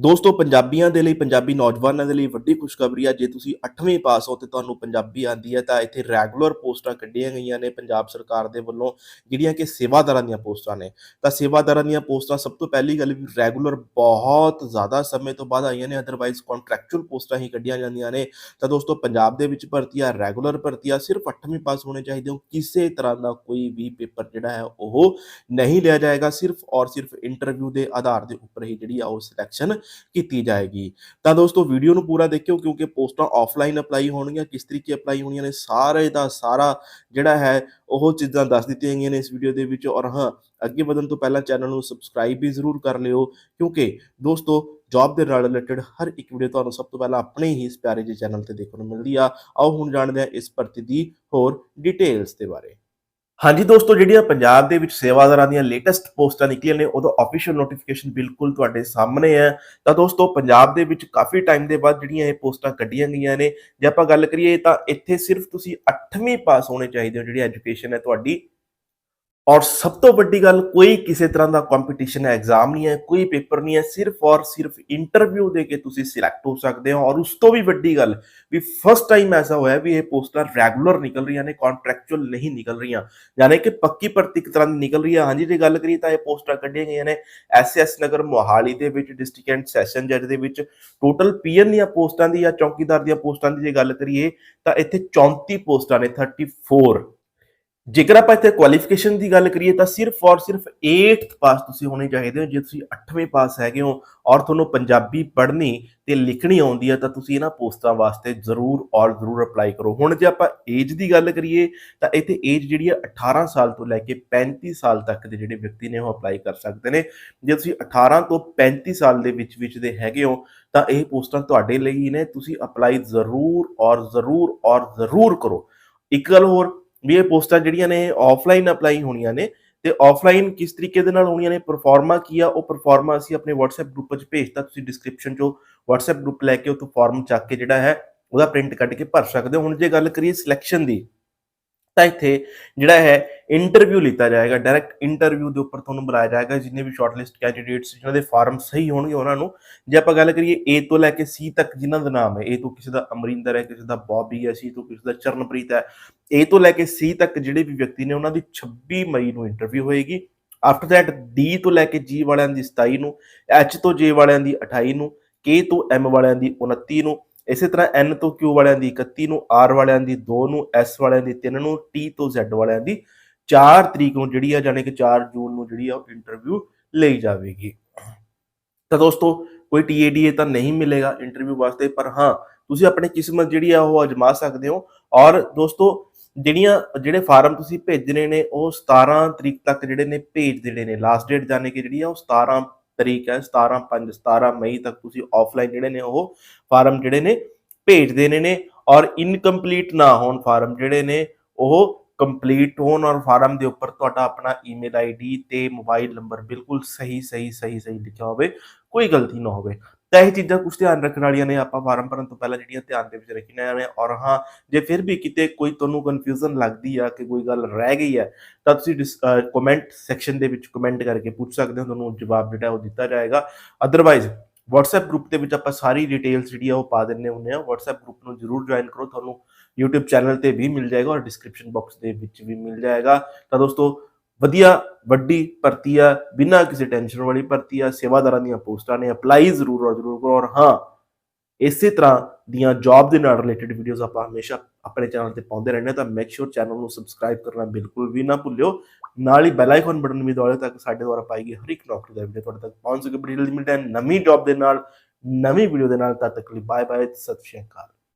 ਦੋਸਤੋ, ਪੰਜਾਬੀਆਂ ਦੇ ਲਈ, ਪੰਜਾਬੀ ਨੌਜਵਾਨਾਂ ਦੇ ਲਈ ਵੱਡੀ ਖੁਸ਼ਖਬਰੀ ਆ। ਜੇ ਤੁਸੀਂ 8ਵੀਂ ਪਾਸ ਹੋ ਤੇ ਤੁਹਾਨੂੰ ਪੰਜਾਬੀ ਆਂਦੀ ਹੈ, ਤਾਂ ਇੱਥੇ ਰੈਗੂਲਰ ਪੋਸਟਾਂ ਕੱਢੀਆਂ ਗਈਆਂ ਨੇ ਪੰਜਾਬ ਸਰਕਾਰ ਦੇ ਵੱਲੋਂ, ਜਿਹੜੀਆਂ ਕਿ ਸੇਵਾਦਾਰਾਂ ਦੀਆਂ ਪੋਸਟਾਂ ਨੇ। ਤਾਂ ਸੇਵਾਦਾਰਾਂ ਦੀਆਂ ਪੋਸਟਾਂ ਸਭ ਤੋਂ ਪਹਿਲੀ ਗੱਲ ਵੀ ਰੈਗੂਲਰ ਬਹੁਤ ਜ਼ਿਆਦਾ ਸਮੇਂ ਤੋਂ ਬਾਅਦ ਆਈਆਂ ਨੇ ਅਦਰਵਾਈਜ਼ ਕੰਟਰੈਕਚੁਅਲ ਪੋਸਟਾਂ ਹੀ ਕੱਢੀਆਂ ਜਾਂਦੀਆਂ ਨੇ। ਤਾਂ ਦੋਸਤੋ, ਪੰਜਾਬ ਦੇ ਵਿੱਚ ਭਰਤੀ ਆ, ਰੈਗੂਲਰ ਭਰਤੀ ਆ, ਸਿਰਫ 8ਵੀਂ ਪਾਸ ਹੋਣੇ ਚਾਹੀਦੇ ਹੋ। ਕਿਸੇ ਤਰ੍ਹਾਂ ਦਾ ਕੋਈ ਵੀ ਪੇਪਰ ਜਿਹੜਾ ਹੈ, ਉਹ ਨਹੀਂ ਲਿਆ ਜਾਏਗਾ। ਸਿਰਫ ਔਰ ਸਿਰਫ ਇੰਟਰਵਿਊ ਦੇ ਆਧਾਰ ਦੇ ਉੱਪਰ ਹੀ ਜਿਹੜੀ ਆ ਉਹ ਸਿਲੈਕਸ਼ਨ ਕੀਤੀ ਜਾਏਗੀ। ਤਾਂ ਦੋਸਤੋ ਵੀਡੀਓ ਨੂੰ ਪੂਰਾ ਦੇਖਿਓ ਕਿਉਂਕਿ ਪੋਸਟਾਂ ਆਫਲਾਈਨ ਅਪਲਾਈ ਹੋਣਗੀਆਂ, ਕਿਸ ਤਰੀਕੇ ਅਪਲਾਈ ਹੋਣੀਆਂ ਨੇ, ਸਾਰੇ ਦਾ ਸਾਰਾ ਜਿਹੜਾ ਹੈ, ਉਹ ਚੀਜ਼ਾਂ ਦੱਸ ਦਿੱਤੀਆਂ ਗਈਆਂ ਨੇ ਇਸ ਵੀਡੀਓ ਦੇ ਵਿੱਚ। ਔਰ ਹਾਂ, ਅੱਗੇ ਵਧਣ ਤੋਂ ਪਹਿਲਾਂ ਚੈਨਲ ਨੂੰ ਸਬਸਕ੍ਰਾਈਬ ਵੀ ਜ਼ਰੂਰ ਕਰ ਲਿਓ, ਕਿਉਂਕਿ ਦੋਸਤੋ ਜੌਬ ਦੇ ਨਾਲ ਰਿਲੇਟਡ ਹਰ ਇੱਕ ਵੀਡੀਓ ਤੁਹਾਨੂੰ ਸਭ ਤੋਂ ਪਹਿਲਾਂ ਆਪਣੇ ਹੀ ਇਸ ਪਿਆਰੇ ਜਿਹੇ ਚੈਨਲ ਤੇ ਦੇਖਣ ਨੂੰ ਮਿਲਦੀ ਆ। ਆਓ ਹੁਣ ਜਾਣਦੇ ਹਾਂ ਇਸ ਭਰਤੀ ਦੀ ਹੋਰ ਡਿਟੇਲਸ ਦੇ ਬਾਰੇ। ਹਾਂਜੀ ਦੋਸਤੋ, ਜਿਹੜੀਆਂ ਪੰਜਾਬ ਦੇ ਵਿੱਚ ਸੇਵਾਦਾਰਾਂ ਦੀਆਂ ਲੇਟੈਸਟ ਪੋਸਟਾਂ ਨਿਕਲੀਆਂ ਨੇ, ਉਹਦਾ ਅਫੀਸ਼ੀਅਲ ਨੋਟੀਫਿਕੇਸ਼ਨ ਬਿਲਕੁਲ ਤੁਹਾਡੇ ਸਾਹਮਣੇ ਹੈ। ਤਾਂ ਦੋਸਤੋ, ਪੰਜਾਬ ਦੇ ਵਿੱਚ ਕਾਫੀ ਟਾਈਮ ਦੇ ਬਾਅਦ ਜਿਹੜੀਆਂ ਇਹ ਪੋਸਟਾਂ ਕੱਢੀਆਂ ਗਈਆਂ ਨੇ, ਜੇ ਆਪਾਂ ਗੱਲ ਕਰੀਏ ਤਾਂ ਇੱਥੇ ਸਿਰਫ ਤੁਸੀਂ 8ਵੀਂ ਪਾਸ ਹੋਣੇ ਚਾਹੀਦੇ ਹੋ, ਜਿਹੜੀ ਐਜੂਕੇਸ਼ਨ ਹੈ ਤੁਹਾਡੀ। ਔਰ ਸਭ ਤੋਂ ਵੱਡੀ ਗੱਲ, ਕੋਈ ਕਿਸੇ ਤਰ੍ਹਾਂ ਦਾ ਕੰਪੀਟੀਸ਼ਨ ਹੈ ਐਗਜ਼ਾਮ ਨਹੀਂ ਹੈ, ਕੋਈ ਪੇਪਰ ਨਹੀਂ ਹੈ, ਸਿਰਫ ਔਰ ਸਿਰਫ ਇੰਟਰਵਿਊ ਦੇ ਕੇ ਤੁਸੀਂ ਸਿਲੈਕਟ ਹੋ ਸਕਦੇ ਹੋ। ਔਰ ਉਸ ਤੋਂ ਵੀ ਵੱਡੀ ਗੱਲ, ਵੀ ਫਸਟ ਟਾਈਮ ਐਸਾ ਹੋਇਆ ਵੀ ਇਹ ਪੋਸਟਾਂ ਰੈਗੂਲਰ ਨਿਕਲ ਰਹੀਆਂ ਨੇ ਕੰਟਰੈਕਚੁਅਲ ਨਹੀਂ ਨਿਕਲ ਰਹੀਆਂ। ਯਾਨੀ ਕਿ ਪੱਕੀ ਭਰਤੀ ਇੱਕ ਤਰ੍ਹਾਂ ਦੀ ਨਿਕਲ ਰਹੀ ਹੈ। ਹਾਂਜੀ, ਜੇ ਗੱਲ ਕਰੀਏ ਤਾਂ ਇਹ ਪੋਸਟਾਂ ਕੱਢੀਆਂ ਗਈਆਂ ਨੇ। ਐਸਐਸ ਨਗਰ, ਮੋਹਾਲੀ ਦੇ ਵਿੱਚ ਡਿਸਟ੍ਰਿਕਟ ਐਂਡ ਸੈਸ਼ਨ ਜੱਜ ਦੇ ਵਿੱਚ। ਟੋਟਲ ਪੀਐਨ ਦੀਆਂ ਪੋਸਟਾਂ ਦੀ ਜਾਂ ਚੌਕੀਦਾਰ ਦੀਆਂ ਪੋਸਟਾਂ ਦੀ ਜੇ ਗੱਲ ਕਰੀਏ, ਤਾਂ ਇੱਥੇ 34 ਪੋਸਟਾਂ ਨੇ 34 ਜੇਕਰ ਆਪਾਂ ਇੱਥੇ ਕੁਆਲੀਫਿਕੇਸ਼ਨ ਦੀ ਗੱਲ ਕਰੀਏ ਤਾਂ ਸਿਰਫ ਔਰ ਸਿਰਫ 8th ਪਾਸ ਤੁਸੀਂ ਹੋਣੇ ਚਾਹੀਦੇ ਹੋ। ਜੇ ਤੁਸੀਂ 8ਵੇਂ ਪਾਸ ਹੈਗੇ ਹੋ ਔਰ ਤੁਹਾਨੂੰ ਪੰਜਾਬੀ ਪੜ੍ਹਨੀ ਤੇ ਲਿਖਣੀ ਆਉਂਦੀ ਹੈ ਤਾਂ ਤੁਸੀਂ ਇਹਨਾਂ ਪੋਸਟਾਂ ਵਾਸਤੇ ਜ਼ਰੂਰ ਔਰ ਜ਼ਰੂਰ ਅਪਲਾਈ ਕਰੋ। ਹੁਣ ਜੇ ਆਪਾਂ ਏਜ ਦੀ ਗੱਲ ਕਰੀਏ ਤਾਂ ਇੱਥੇ ਏਜ ਜਿਹੜੀ ਹੈ 18 ਸਾਲ ਤੋਂ ਲੈ ਕੇ 35 ਸਾਲ ਤੱਕ ਦੇ ਜਿਹੜੇ ਵਿਅਕਤੀ ਨੇ ਉਹ ਅਪਲਾਈ ਕਰ ਸਕਦੇ ਨੇ। ਜੇ ਤੁਸੀਂ 18 ਤੋਂ 35 ਸਾਲ ਦੇ ਵਿੱਚ ਵਿੱਚ ਦੇ ਹੈਗੇ ਹੋ ਤਾਂ ਇਹ ਪੋਸਟਾਂ ਤੁਹਾਡੇ ਲਈ ਨੇ। ਤੁਸੀਂ ਅਪਲਾਈ ਜ਼ਰੂਰ ਔਰ ਜ਼ਰੂਰ ਔਰ ਜ਼ਰੂਰ ਕਰੋ। ਇੱਕ ਗੱਲ ਹੋਰ ਵੀ ਇਹ ਪੋਸਟਾਂ ਜਿਹੜੀਆਂ ਨੇ ਆਫਲਾਈਨ ਅਪਲਾਈ ਹੋਣੀਆਂ ਨੇ ਤੇ ਆਫਲਾਈਨ ਕਿਸ ਤਰੀਕੇ ਦੇ ਨਾਲ ਹੋਣੀਆਂ ਨੇ ਪਰਫਾਰਮਾ ਕੀ ਆ, ਉਹ ਪਰਫਾਰਮਾ ਅਸੀਂ ਆਪਣੇ WhatsApp ਗਰੁੱਪ 'ਚ ਭੇਜਤਾ ਤੁਸੀਂ ਡਿਸਕ੍ਰਿਪਸ਼ਨ 'ਚੋਂ WhatsApp ਗਰੁੱਪ ਲੈ ਕੇ ਉਹ ਤੋਂ ਫਾਰਮ ਚੱਕ ਕੇ ਜਿਹੜਾ ਹੈ ਉਹਦਾ ਪ੍ਰਿੰਟ ਕੱਢ ਕੇ ਭਰ ਸਕਦੇ ਹੋ। ਹੁਣ ਜੇ ਗੱਲ ਕਰੀਏ ਸਿਲੈਕਸ਼ਨ ਦੀ ਤਾਂ ਇੱਥੇ ਜਿਹੜਾ ਹੈ ਇੰਟਰਵਿਊ ਲਿੱਤਾ ਜਾਏਗਾ ਡਾਇਰੈਕਟ ਇੰਟਰਵਿਊ ਦੇ ਉੱਪਰ ਤੁਹਾਨੂੰ ਬੁਲਾਇਆ ਜਾਏਗਾ, ਜਿੰਨੇ ਵੀ ਸ਼ਾਰਟਲਿਸਟ ਕੈਂਡੀਡੇਟਸ ਜਿਨ੍ਹਾਂ ਦੇ ਫਾਰਮ ਸਹੀ ਹੋਣਗੇ ਉਹਨਾਂ ਨੂੰ। ਜੇ ਆਪਾਂ ਗੱਲ ਕਰੀਏ A ਤੋਂ ਲੈ ਕੇ C ਤੱਕ ਜਿਨ੍ਹਾਂ ਦਾ ਨਾਮ ਹੈ, A ਤੋਂ ਕਿਸੇ ਦਾ ਅਮਰਿੰਦਰ ਹੈ, ਕਿਸੇ ਦਾ ਬੌਬੀ ਹੈ, C ਤੋਂ ਕਿਸੇ ਦਾ ਚਰਨਪ੍ਰੀਤ ਹੈ, A ਤੋਂ ਲੈ ਕੇ C ਤੱਕ ਜਿਹੜੇ ਵੀ ਵਿਅਕਤੀ ਨੇ ਉਹਨਾਂ ਦੀ 26 ਮਈ ਨੂੰ ਇੰਟਰਵਿਊ ਹੋਏਗੀ। ਆਫਟਰ ਦੈਟ D ਤੋਂ ਲੈ ਕੇ G ਵਾਲਿਆਂ ਦੀ 27 ਨੂੰ, H ਤੋਂ J ਵਾਲਿਆਂ ਦੀ 28 ਨੂੰ, K ਤੋਂ M ਵਾਲਿਆਂ ਦੀ 29 ਨੂੰ ਇਸੇ ਤਰ੍ਹਾਂ N ਤੋਂ Q ਵਾਲਿਆਂ ਦੀ 31 ਨੂੰ R ਵਾਲਿਆਂ ਦੀ 2 ਨੂੰ S ਵਾਲਿਆਂ ਦੀ 3 ਨੂੰ T ਤੋਂ Z ਵਾਲਿਆਂ ਦੀ 4 ਤਰੀਕ ਨੂੰ ਜਿਹੜੀ ਆ, ਜਾਣੀ ਕਿ 4 ਜੂਨ ਨੂੰ ਜਿਹੜੀ ਆ, ਉਹ ਇੰਟਰਵਿਊ ਲਈ ਜਾਵੇਗੀ। ਤਾਂ ਦੋਸਤੋ, ਕੋਈ TADA ਤਾਂ ਨਹੀਂ ਮਿਲੇਗਾ ਇੰਟਰਵਿਊ ਵਾਸਤੇ, ਪਰ ਹਾਂ, ਤੁਸੀਂ ਆਪਣੀ ਕਿਸਮਤ ਜਿਹੜੀ ਆ, ਉਹ ਅਜਮਾ ਸਕਦੇ ਹੋ। ਔਰ ਦੋਸਤੋ, ਜਿਹੜੀਆਂ, ਜਿਹੜੇ ਫਾਰਮ ਤੁਸੀਂ ਭੇਜਣੇ ਨੇ, ਉਹ 17 ਤਰੀਕ ਤੱਕ ਜਿਹੜੇ ਨੇ ਭੇਜ ਦੇਣੇ ਨੇ। ਲਾਸਟ ਡੇਟ ਜਾਣੇ ਕਿ ਜਿਹੜੀ ਆ, ਉਹ 17 ਤਰੀਕ ਹੈ 17 5 17 ਮਈ ਤੱਕ ਤੁਸੀਂ ਆਫਲਾਈਨ ਜਿਹੜੇ ਨੇ ਉਹ ਫਾਰਮ ਜਿਹੜੇ ਨੇ ਭੇਜ ਦੇਣੇ ਨੇ ਔਰ ਇਨਕੰਪਲੀਟ ਨਾ ਹੋਣ ਫਾਰਮ ਜਿਹੜੇ ਨੇ ਉਹ ਕੰਪਲੀਟ ਹੋਣ ਔਰ ਫਾਰਮ ਦੇ ਉੱਪਰ ਤੁਹਾਡਾ ਆਪਣਾ ਈਮੇਲ ਆਈਡੀ ਤੇ ਮੋਬਾਈਲ ਨੰਬਰ ਬਿਲਕੁਲ ਸਹੀ ਸਹੀ ਸਹੀ ਸਹੀ ਲਿਖਿਆ ਹੋਵੇ, ਕੋਈ ਗਲਤੀ ਨਾ ਹੋਵੇ। ਤਾਂ ਇਹ ਚੀਜ਼ਾਂ ਕੁਝ ਧਿਆਨ ਰੱਖਣ ਵਾਲੀਆਂ ਨੇ ਆਪਾਂ ਫਾਰਮ ਭਰਨ ਤੋਂ ਪਹਿਲਾਂ ਜਿਹੜੀਆਂ ਧਿਆਨ ਦੇ ਵਿੱਚ ਰੱਖੀਆਂ ਨੇ ਔਰ ਹਾਂ, ਜੇ ਫਿਰ ਵੀ ਕਿਤੇ ਕੋਈ ਤੁਹਾਨੂੰ ਕਨਫਿਊਜ਼ਨ ਲੱਗਦੀ ਆ ਕਿ ਕੋਈ ਗੱਲ ਰਹਿ ਗਈ ਹੈ ਤਾਂ ਤੁਸੀਂ ਕਮੈਂਟ ਸੈਕਸ਼ਨ ਦੇ ਵਿੱਚ ਕਮੈਂਟ ਕਰਕੇ ਪੁੱਛ ਸਕਦੇ ਹੋ, ਤੁਹਾਨੂੰ ਜਵਾਬ ਜਿਹੜਾ ਉਹ ਦਿੱਤਾ ਜਾਏਗਾ। ਅਦਰਵਾਈਜ਼ WhatsApp ਗਰੁੱਪ ਦੇ ਵਿੱਚ ਆਪਾਂ ਸਾਰੀ ਡਿਟੇਲਸ ਜਿਹੜੀ ਆ ਉਹ ਪਾ ਦਿੰਨੇ ਹੁੰਦੇ ਆ। WhatsApp ਗਰੁੱਪ ਨੂੰ ਜਰੂਰ ਜੁਆਇਨ ਕਰੋ, ਤੁਹਾਨੂੰ YouTube ਚੈਨਲ ਤੇ ਵੀ ਮਿਲ ਜਾਏਗਾ ਔਰ ਡਿਸਕ੍ਰਿਪਸ਼ਨ ਬਾਕਸ ਦੇ ਵਿੱਚ ਵੀ ਮਿਲ ਜਾਏਗਾ। ਤਾਂ ਦੋਸਤੋ ਵਧੀਆ, ਵੱਡੀ ਭਰਤੀ ਆ, ਬਿਨਾਂ ਕਿਸੇ ਟੈਨਸ਼ਨ ਵਾਲੀ ਭਰਤੀ ਆ, ਸੇਵਾਦਾਰਾਂ ਦੀਆਂ ਪੋਸਟਾਂ ਨੇ ਅਪਲਾਈ ਜ਼ਰੂਰ ਔਰ ਜ਼ਰੂਰ ਕਰੋ ਔਰ ਹਾਂ, ਇਸੇ ਤਰ੍ਹਾਂ ਦੀਆਂ ਜੌਬ ਦੇ ਨਾਲ ਰਿਲੇਟਡ ਵੀਡੀਓਜ਼ ਆਪਾਂ ਹਮੇਸ਼ਾ ਆਪਣੇ ਚੈਨਲ ਤੇ ਪਾਉਂਦੇ ਰਹਿੰਦੇ ਹਾਂ ਤਾਂ ਮੇਕ ਸ਼ੋਰ ਚੈਨਲ ਨੂੰ ਸਬਸਕ੍ਰਾਈਬ ਕਰਨਾ ਬਿਲਕੁਲ ਵੀ ਨਾ ਭੁੱਲਿਓ। ਨਾਲ ਹੀ ਬੈਲ ਆਈਕਨ ਬਟਨ ਵੀ ਦਬਾਓ ਤਾਂ ਕਿ ਸਾਡੇ ਦੁਆਰਾ ਪਾਈ ਗਈ ਹਰ ਇੱਕ ਨੌਕਰੀ ਦਾ ਵੀਡੀਓ ਤੁਹਾਡੇ ਤੱਕ ਪਹੁੰਚ ਸਕੇ। ਬੜੀ ਜਲਦੀ ਮਿਲਦੇ ਹਾਂ ਨਵੀਂ ਜੌਬ ਦੇ ਨਾਲ, ਨਵੀਂ ਵੀਡੀਓ ਦੇ ਨਾਲ ਤਦ ਤੱਕ ਲਈ ਬਾਏ ਬਾਏ ਸਤਿ ਸ਼੍ਰੀ ਅਕਾਲ।